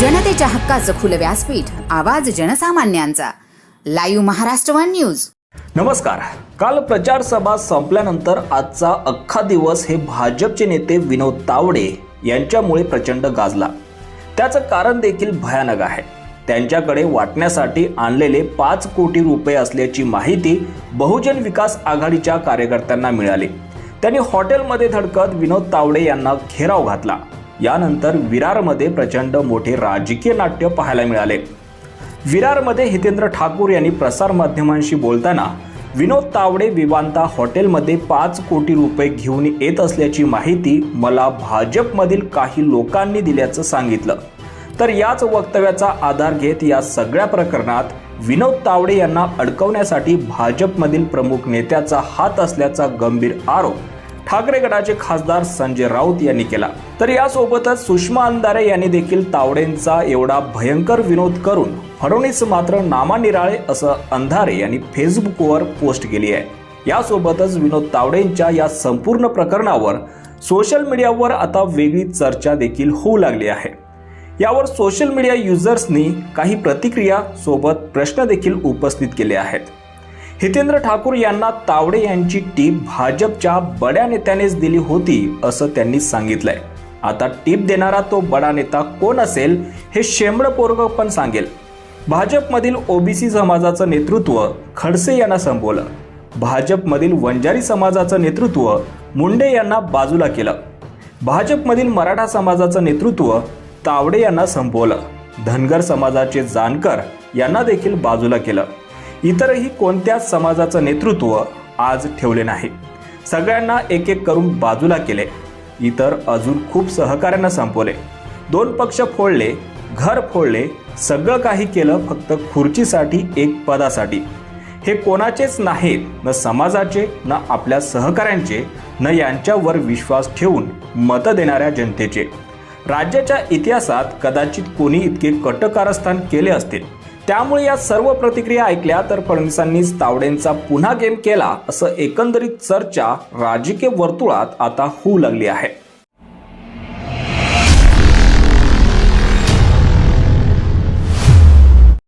जनतेच्या हक्काचं खुलं व्यासपीठ आवाज जनसामान्यांचा. Live Maharashtra one news. नमस्कार. काल प्रचार सभा संपल्यानंतर आजचा अख्खा दिवस हे भाजपचे नेते विनोद तावडे यांच्यामुळे प्रचंड गाजला. त्याचं कारण देखील भयानक आहे. त्यांच्याकडे वाटण्यासाठी आणलेले पाच कोटी रुपये असल्याची माहिती बहुजन विकास आघाडीच्या कार्यकर्त्यांना मिळाली. त्यांनी हॉटेलमध्ये धडकत विनोद तावडे यांना घेराव घातला. यानंतर विरारमध्ये प्रचंड मोठे राजकीय नाट्य पाहायला मिळाले. विरारमध्ये हितेंद्र ठाकूर यांनी प्रसारमाध्यमांशी बोलताना विनोद तावडे विवांता हॉटेलमध्ये पाच कोटी रुपये घेऊन येत असल्याची माहिती मला भाजपमधील काही लोकांनी दिल्याचं सांगितलं. तर याच वक्तव्याचा आधार घेत या सगळ्या प्रकरणात विनोद तावडे यांना अडकवण्यासाठी भाजपमधील प्रमुख नेत्याचा हात असल्याचा गंभीर आरोप ठाकरे गटाचे खासदार संजय राऊत यांनी केला. तर यासोबतच सुषमा अंधारे यांनी देखील तावडेंचा एवढा भयंकर विनोद करून फडणवीस मात्र नामानिराळे असं अंधारे यांनी फेसबुकवर पोस्ट केली आहे. यासोबतच विनोद तावडेंच्या या संपूर्ण प्रकरणावर सोशल मीडियावर आता वेगळी चर्चा देखील होऊ लागली आहे. यावर सोशल मीडिया युजर्सनी काही प्रतिक्रिया सोबत प्रश्न देखील उपस्थित केले आहेत. हितेंद्र ठाकूर यांना तावडे यांची टीप भाजपच्या बड्या नेत्यानेच दिली होती असं त्यांनी सांगितलंय. आता टीप देणारा तो बडा नेता कोण असेल हे शेंबड पोरग पण सांगेल. भाजपमधील ओबीसी समाजाचं नेतृत्व खडसे यांना संपवलं भाजपमधील वंजारी समाजाचं नेतृत्व मुंडे यांना बाजूला केलं. भाजपमधील मराठा समाजाचं नेतृत्व तावडे यांना संपवलं धनगर समाजाचे जानकर यांना देखील बाजूला केलं. इतरही कोणत्याच समाजाचं नेतृत्व आज ठेवले नाही. सगळ्यांना एक एक करून बाजूला केले. इतर अजून खूप सहकार्यांना संपवले. दोन पक्ष फोडले घर फोडले सगळं काही केलं फक्त खुर्चीसाठी एक पदासाठी. हे कोणाचेच नाहीत न समाजाचे न आपल्या सहकाऱ्यांचे न यांच्यावर विश्वास ठेवून मतं देणाऱ्या जनतेचे. राज्याच्या इतिहासात कदाचित कोणी इतके कटकारस्थान केले असतील. त्यामुळे या सर्व प्रतिक्रिया ऐकल्या तर फडणवीसांनीच तावडेंचा पुन्हा गेम केला असं एकंदरीत चर्चा राजकीय वर्तुळात आता होऊ लागली आहे.